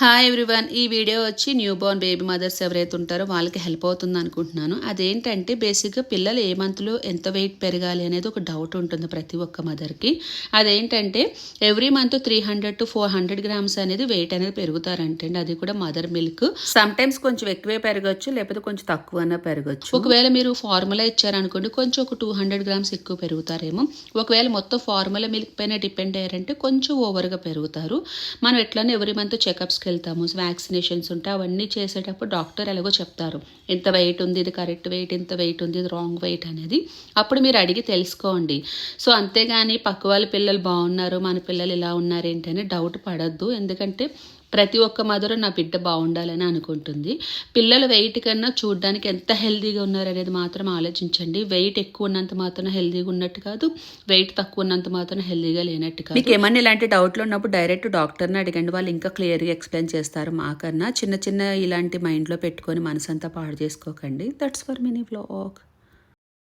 Hi everyone ఈ video వచ్చి newborn baby mothers ఎవరైతే ఉంటారో వాళ్ళకి హెల్ప్ అవుతుంది అనుకుంటున్నాను. అదేంటంటే బేసిక్గా పిల్లలు ఏ మంత్లో ఎంత వెయిట్ పెరగాలి అనేది ఒక డౌట్ ఉంటుంది ప్రతి ఒక్క మదర్కి అదేంటంటే every month three hundred to four hundred grams అనేది వెయిట్ అనేది పెరుగుతారంటే అది కూడా మదర్ మిల్క్ సమ్ టైమ్స్ కొంచెం ఎక్కువే పెరగచ్చు లేకపోతే కొంచెం తక్కువ పెరగచ్చు. ఒకవేళ మీరు ఫార్ములా ఇచ్చారనుకోండి కొంచెం ఒక టూ హండ్రెడ్ గ్రామ్స్ ఎక్కువ పెరుగుతారేమో. ఒకవేళ మొత్తం ఫార్ములా మిల్క్ పైన డిపెండ్ అయ్యారంటే కొంచెం ఓవర్గా పెరుగుతారు. మనం ఎట్లనే ఎవ్రీ మంత్ చెకప్స్కి వెళ్తాము వ్యాక్సినేషన్స్ ఉంటాయి అవన్నీ చేసేటప్పుడు డాక్టర్ ఎలాగో చెప్తారు. ఇంత వెయిట్ ఉంది ఇది కరెక్ట్ వెయిట్ ఇంత వెయిట్ ఉంది ఇది రాంగ్ వెయిట్ అనేది అప్పుడు మీరు అడిగి తెలుసుకోండి. సో అంతేగాని పక్క వాళ్ళ పిల్లలు బాగున్నారు మన పిల్లలు ఇలా ఉన్నారు ఏంటని డౌట్ పడద్దు. ఎందుకంటే ప్రతి ఒక్క మదరు నా బిడ్డ బాగుండాలని అనుకుంటుంది. పిల్లల వెయిట్ కన్నా చూడడానికి ఎంత హెల్దీగా ఉన్నారు అనేది మాత్రం ఆలోచించండి. వెయిట్ ఎక్కువ ఉన్నంత మాత్రం హెల్దీగా ఉన్నట్టు కాదు వెయిట్ తక్కువ ఉన్నంత మాత్రం హెల్దీగా లేనట్టు కాదు. మీకు ఏమన్నా ఇలాంటి డౌట్లు ఉన్నప్పుడు డైరెక్ట్ డాక్టర్ని అడగండి. వాళ్ళు ఇంకా క్లియర్గా ఎక్స్ప్లెయిన్ చేస్తారు మాకన్నా. చిన్న చిన్న ఇలాంటి మైండ్లో పెట్టుకొని మనసంతా పాడు చేసుకోకండి. That's for mini blog